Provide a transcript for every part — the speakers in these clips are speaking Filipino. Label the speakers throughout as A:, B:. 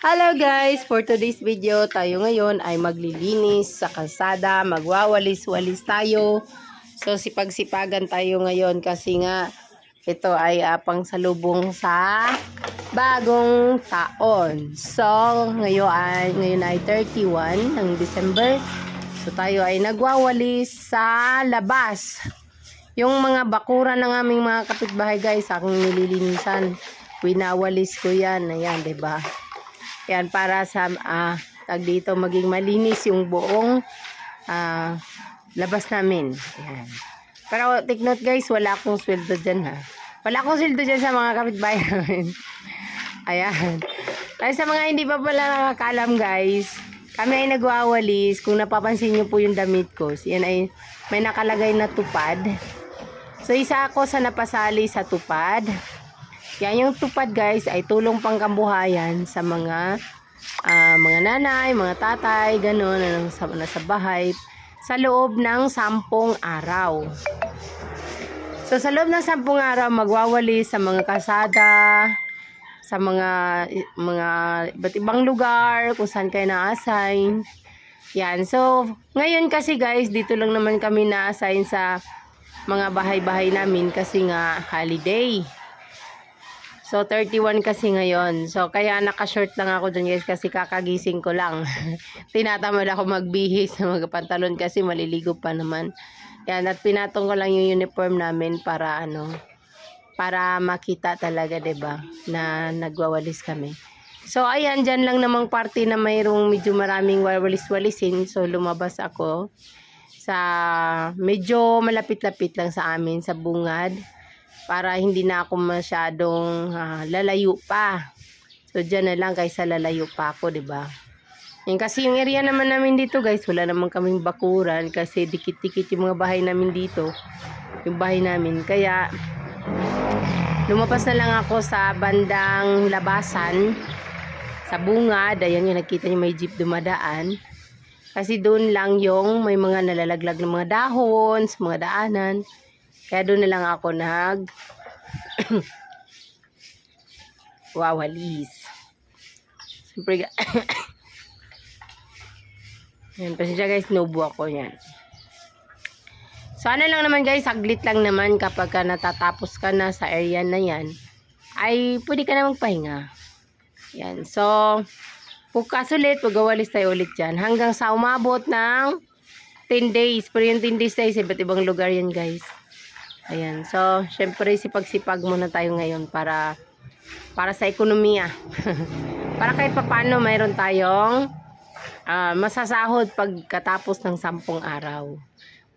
A: Hello guys! For today's video, tayo ngayon ay maglilinis sa kalsada, magwawalis-walis tayo. So sipag-sipagan tayo ngayon kasi nga ito ay apang salubong sa bagong taon. So ngayon ay, ngayon ay 31 ng December. So tayo ay nagwawalis sa labas. Yung mga bakura ng aming mga kapitbahay guys, aking nililinisan. Winawalis ko yan. Ayan, ba? Yan para sa ah, tag dito maging malinis yung buong ah, labas namin. Yan. Pero take note guys, wala akong sweldo dyan ha. Wala akong sweldo dyan sa mga kapitbahay namin. Ayan. Ay sa mga hindi pa pala nakakalam guys, kami ay nagwawalis. Kung napapansin nyo po yung damit ko, yan ay may nakalagay na tupad. So isa ako sa napasali sa tupad. Yan yung tupad guys ay tulong pangkambuhayan sa mga ah, mga nanay, mga tatay, ganun, na nasa, nasa bahay sa loob ng sampung araw. So sa loob ng sampung araw magwawali sa mga kasada, sa mga mga iba't ibang lugar kung saan kayo na-assign. Yan. So ngayon kasi guys, dito lang naman kami na-assign sa mga bahay-bahay namin kasi nga holiday. So, 31 kasi ngayon. So, kaya naka-short lang ako dun guys kasi kakagising ko lang. Tinatamad ako magbihis sa mga pantalon kasi maliligo pa naman. Yan, at pinatong ko lang yung uniform namin para ano, para makita talaga, ba na nagwawalis kami. So, ayan, dyan lang namang party na mayroong medyo maraming wawalis-walisin. So, lumabas ako sa medyo malapit-lapit lang sa amin, sa bungad para hindi na ako masyadong ah, lalayo pa. So, dyan na lang kaysa lalayo pa ako, di ba? Kasi yung area naman namin dito, guys, wala naman kaming bakuran kasi dikit-dikit yung mga bahay namin dito. Yung bahay namin. Kaya, lumabas na lang ako sa bandang labasan sa bungad. Ayan yung nakita niyo may jeep dumadaan. Kasi doon lang yung may mga nalalaglag ng mga dahon sa mga daanan. Kaya doon na lang ako nag wawalis. Siyempre, yan, pasensya guys, nubo ako yan. So, ano lang naman guys, saglit lang naman kapag ka natatapos ka na sa area na yan, ay pwede ka na magpahinga. Yan, so, bukas ulit, magawalis tayo ulit dyan. Hanggang sa umabot ng 10 days. Pero yung 10 days tayo sa iba't ibang lugar yan guys. Ayan. So, syempre sipag-sipag muna tayo ngayon para para sa ekonomiya. para kahit papano mayroon tayong ah, masasahod pagkatapos ng sampung araw.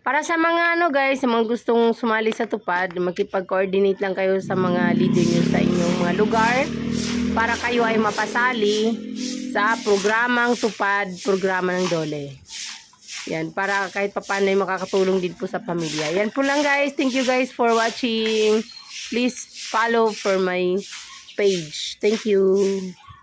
A: Para sa mga ano guys, sa mga gustong sumali sa tupad, makipag-coordinate lang kayo sa mga leader nyo sa inyong mga lugar para kayo ay mapasali sa programang tupad, programa ng Dole. Yan, para kahit papano ay makakatulong din po sa pamilya. Yan po lang guys. Thank you guys for watching. Please follow for my page. Thank you.